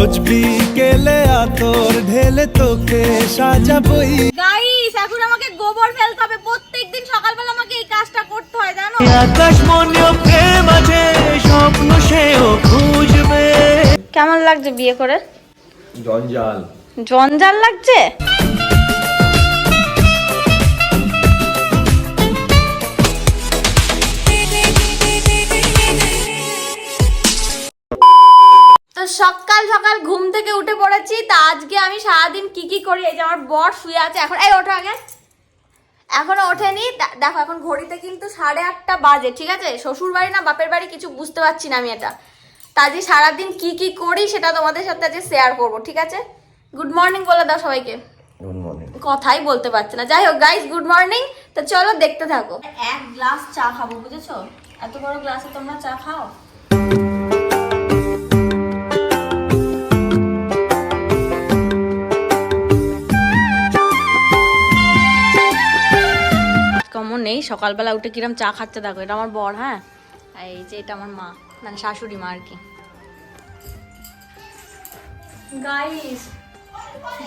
রোজ বিকেলে আতর ঢেলে তোকে সাজাবই। গাইস এখন আমাকে গোবর ফেলতে হবে। প্রত্যেকদিন সকালবেলা আমাকে এই কাজটা করতে হয় জানো? আকাশ মনে প্রেম আছে স্বপ্ন সেও খুঁজবে। কেমন লাগছে বিয়ে করে? জঞ্জাল। জঞ্জাল লাগছে? সকাল সকাল ঘুম থেকে উঠে পড়েছি তা আজকে আমি সারাদিন কি কি করি? এই যে আমার বর শুয়ে আছে। এখন এই ওঠো আগে। এখনও ওঠেনি। দেখো এখন ঘড়িতে কিন্তু সাড়ে আটটা বাজে ঠিক আছে? শ্বশুর বাড়ি না বাপের বাড়ি কিছু বুঝতে পারছি না আমি এটা। তা আজকে সারাদিন কি কি করি সেটা তোমাদের সাথে আজকে শেয়ার করব ঠিক আছে? গুড মর্নিং বলে দাও সবাইকে। গুড মর্নিং কথাই বলতে পারছে না। যাই হোক গাইস গুড মর্নিং তো চলো দেখতে থাকো। এক গ্লাস চা খাব বুঝেছ? এত বড় গ্লাসে তোমরা চা খাও? নেই সকালবেলা উঠে কিরম চা খাচ্ছে দেখো এটা আমার বর হ্যাঁ? এই যে এটা আমার মা মানে শাশুড়ি মা আর কি। গাইস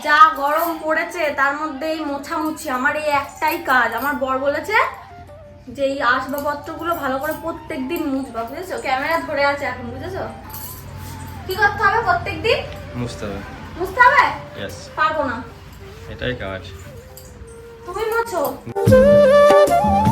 যা গরম পড়েছে তার মধ্যে এই মোছামুছি আমার এই একটাই কাজ। আমার বর বলেছে যে এই আসবাবপত্রগুলো ভালো করে প্রত্যেকদিন মুছবা বুঝেছ? ক্যামেরা ধরে আছে এখন বুঝেছ? কি করতে হবে প্রত্যেকদিন? মুছতে হবে। মুছতে হবে? পারব না। এটাই কাজ। তুমি মোছো। দেখো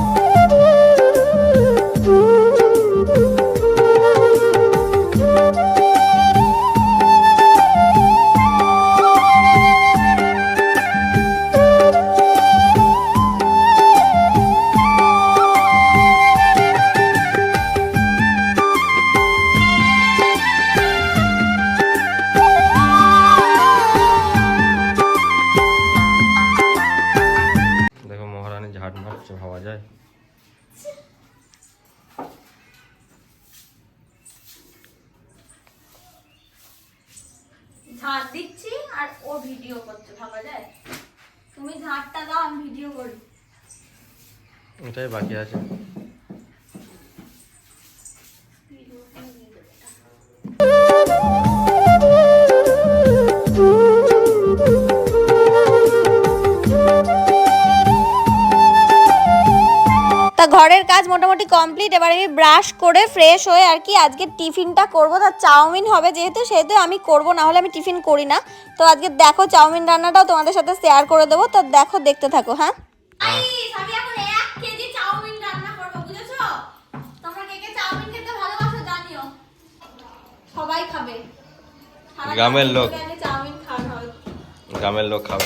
ঝাড় দিচ্ছি আর ও ভিডিও করছে, ভাবা যায়? তুমি ঝাঁটটা দাও, আমি ভিডিও করি। এটাই বাকি আছে। তা ঘরের কাজ মোটামুটি কমপ্লিট এবার আমি ব্রাশ করে ফ্রেশ হয়ে আর কি আজকে টিফিনটা করব। তা চাউমিন হবে যেহেতু সেহেতু আমি করব না হলে আমি টিফিন করি না। তো আজকে দেখো চাউমিন রান্নাটাও তোমাদের সাথে শেয়ার করে দেবো। তো দেখো দেখতে থাকো হ্যাঁ? আমি এখন এক কেজি চাউমিন রান্না করব বুঝেছ? তোমরা কে কে চাউমিন খেতে ভালোবাসো জানিও। সবাই খাবে। গ্রামের লোক। গ্রামের লোক খাবে।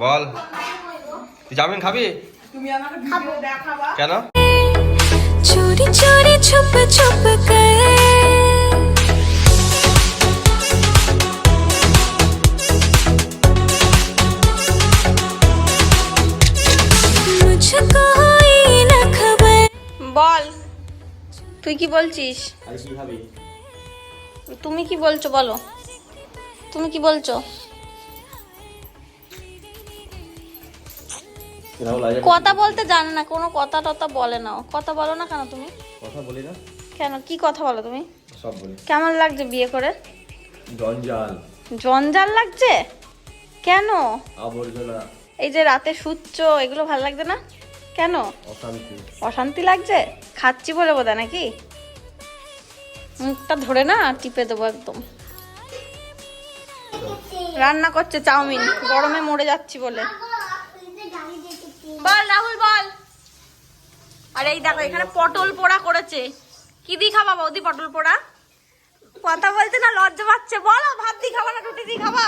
বল তুই চাউমিন খাবি? তুমি আমাকে দেখাবা। কেন? চুরি চুরি করে। বল তুই কি বলছিস? তুমি কি বলছো বলো। তুমি কি বলছো? কথা বলতে জানে না কোনো কথা টথা বলে না কথা বলো না কেন তুমি? কথা বলি না। কেন? কি কথা বলো তুমি? সব বলি। কেমন লাগছে বিয়ে করে? জঞ্জাল। জঞ্জাল লাগছে? কেন? আবর্জনা। এই যে রাতে শুচ্ছ এগুলো ভালো লাগছে না? কেন? অশান্তি। অশান্তি লাগছে? খাচ্ছি বলে বোধ নাকি? মুখটা ধরে না টিপে দেবো একদম। রান্না করছে চাউমিন। গরমে মরে যাচ্ছি বলে। বল, রাহুল, বল। আর, এই দেখো, এখানে পটল পোড়া করেছে। কি দি খাবা বৌদি পটল পোড়া? কথা বলতে না লজ্জা পাচ্ছে। বলো, ভাত দি খাবা না রুটি দি খাবা?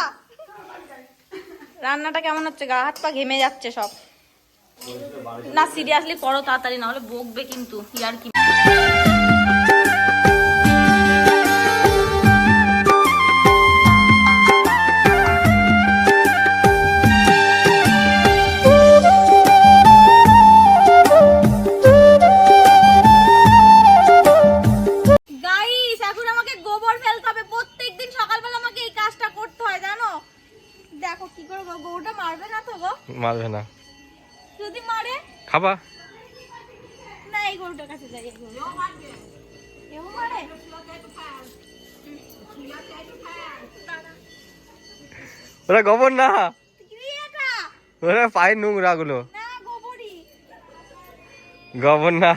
রান্নাটা কেমন হচ্ছে? গা হাত পা ঘেমে যাচ্ছে সব। না, সিরিয়াসলি করো তাড়াতাড়ি না হলে বকবে কিন্তু, ইয়ার কি খাবা না এই গরুটার কাছে যাই এই এও মারে। ওরা গোবর না? ওরা পায়ের নোংরা গুলো না গোবর না?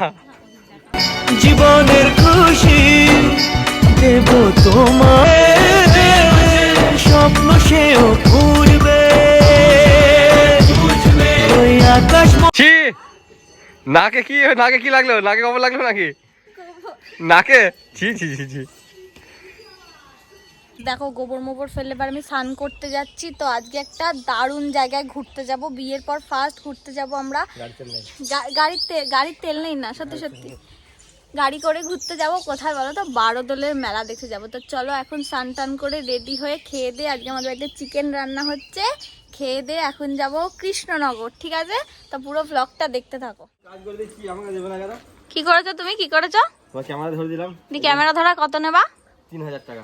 জীবনের খুশি দেব তোমার নাকে কি নাকে কি লাগল? নাকে গোবর লাগল নাকি? নাকে? ছি ছি ছি ছি। দেখো গোবর মোবর ফেললে এবার আমি স্নান করতে যাচ্ছি তো আজকে একটা দারুণ জায়গায় ঘুরতে যাব। বিয়ের পর ফার্স্ট ঘুরতে যাব আমরা। গা- গাড়ির গাড়ির তেল নেই না সত্যি সত্যি। গাড়ি করে ঘুরতে যাব কোথায় বলো তো? বারো বারোদলের মেলা দেখতে যাব। তো চলো এখন স্নান টান করে রেডি হয়ে খেয়ে দিয়ে আজকে আমাদের বাড়িতে চিকেন রান্না হচ্ছে। খেয়ে দিয়ে এখন যাব কৃষ্ণনগর ঠিক আছে? তো পুরো ব্লগটা দেখতে থাকো। কি করেছ তুমি? কি করেছ? ক্যামেরা ধরে দিলাম। ক্যামেরা ধরা কত নেবা? তিন হাজার টাকা।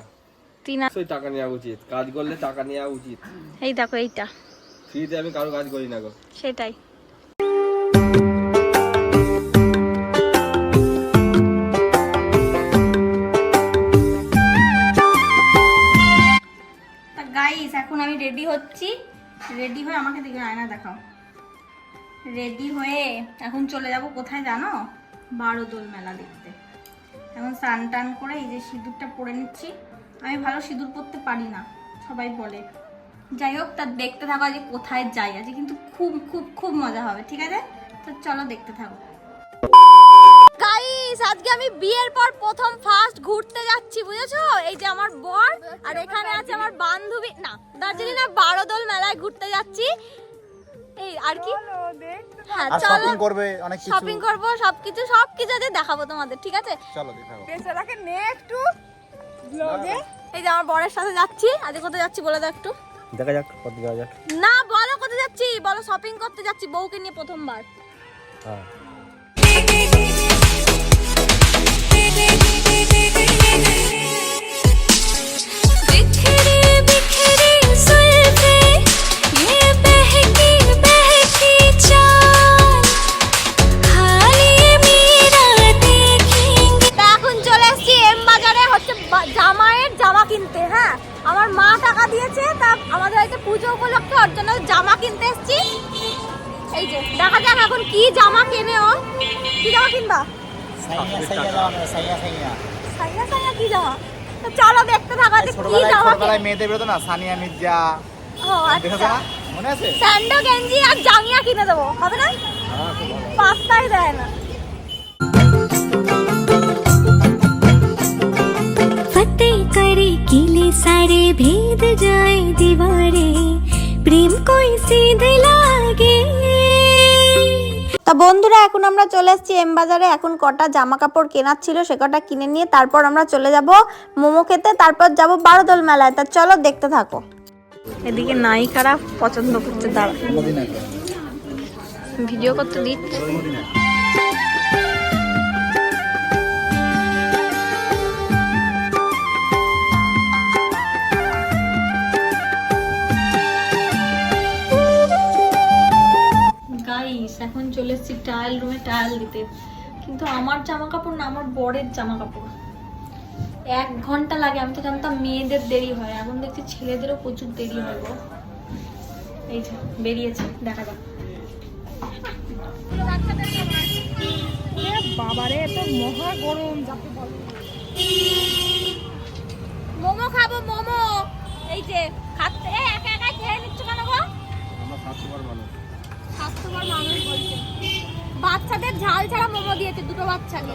তিন হাজার। টাকা নেওয়া উচিত। কাজ করলে টাকা নেওয়া উচিত। এই দেখো এইটা। ফ্রিতে আমি কারও কাজ করি না গো। সেটাই। গাইস এখন আমি রেডি হচ্ছি। রেডি হয়ে আমাকে দেখে আয়না দেখাও। রেডি হয়ে এখন চলে যাব কোথায় জানো? বারো দোল মেলা দেখতে। এখন স্নান টান করে এই যে সিঁদুরটা পরে নিচ্ছি। আমি ভালো সিঁদুর পরতে পারি না, সবাই বলে। যাই হোক তার দেখতে থাকো আজকে কোথায় যাই। আছে কিন্তু খুব খুব খুব মজা হবে, ঠিক আছে? তো চলো দেখতে থাকো। গাইস আজকে আমি বিয়ের পর প্রথম ফার্স্ট ঘুরতে যাচ্ছি বুঝেছ? এই যে আমার বর আর এখানে আছে আমার বান্ধবী। না দার্জিলিং না বারোদল মেলায় ঘুরতে যাচ্ছি। এই আর কি? হ্যাঁ চলো। শপিং করবে অনেক কিছু। শপিং করব সবকিছু সবকিছু আজকে দেখাবো তোমাদের ঠিক আছে? চলো দেখাবো বেচারাকে নে একটু ব্লগে এই যে আমার বরের সাথে যাচ্ছি। আজকে কোথায় যাচ্ছি বলে দাও একটু। দেখা যাক কত যাওয়া যাক। না বলো কোথায় যাচ্ছি? বলো শপিং করতে যাচ্ছি বউকে নিয়ে প্রথমবার। হ্যাঁ। আমাদের বাড়িতে পুজো উপলক্ষে ওর জন্য জামা কিনতে এসেছি। এই যে দেখা যাক এখন কি জামা কেনে ও। কি জামা কিনবা? সাইয়া সাইয়া কি জামা? তো চলো দেখতে থাকা যে কি জামা কেনে মেয়েদের বেরোতো না? সানিয়া মির্জা। ও আচ্ছা। মনে আছে? স্যান্ডো গেঞ্জি আর জাঙ্গিয়া কিনে দেবো হবে না? পাঁচটাই দেয় না। फतेह करे किले सारे भेद जाए दीवारे प्रेम कोई सीधे लागे তা বন্ধুরা এখন আমরা চলে এসেছি এম বাজারে এখন কটা জামা কাপড় কেনার ছিল সে কটা কিনে নিয়ে তারপর আমরা চলে যাব মোমো খেতে তারপর যাব বারোদল মেলায় তা চলো দেখতে থাকো এদিকে নায়িকারা পছন্দ করছে দাঁড়া ভিডিও করতে দিচ্ছে এসেছি ট্রায়াল রুমে ট্রায়াল দিতে। কিন্তু আমার জামা কাপড় না আমার বরের জামা কাপড় এক ঘণ্টা লাগে আমি তো জানতাম মেয়েদের দেরি হয়। এখন দেখছি ছেলেদেরও প্রচুর দেরি হয় গো। এই যে বেরিয়েছে দেখা যাক। বাবারে এত মহা গরম যাকে বলে। মোমো খাব মোমো। এই যে খাচ্ছে। এ, একা একা খেয়ে নিচ্ছ কেন গো? আমরা স্বাস্থ্যকর মানুষ। স্বাস্থ্যকর মানুষ বলছে। বাচ্চাদের ঝাল ছাড়া মোমো দিয়েছে দুটো বাচ্চাকে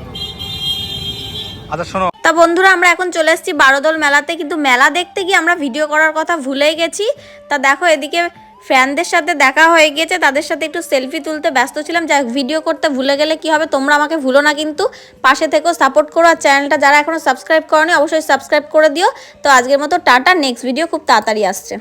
আচ্ছা শোনো। তা বন্ধুরা আমরা এখন চলে এসেছি বারোদল মেলাতে। কিন্তু মেলা দেখতে গিয়ে আমরা ভিডিও করার কথা ভুলেই গেছি। তা দেখো এদিকে ফ্যানদের সাথে দেখা হয়ে গিয়েছে। তাদের সাথে একটু সেলফি তুলতে ব্যস্ত ছিলাম। হোক, ভিডিও করতে ভুলে গেলে কি হবে তোমরা আমাকে ভুলো না কিন্তু। পাশে থেকেও সাপোর্ট করো। আর চ্যানেলটা যারা এখনও সাবস্ক্রাইব করনি অবশ্যই সাবস্ক্রাইব করে দিও। তো আজকের মতো টাটা। নেক্সট ভিডিও খুব তাড়াতাড়ি আসছে।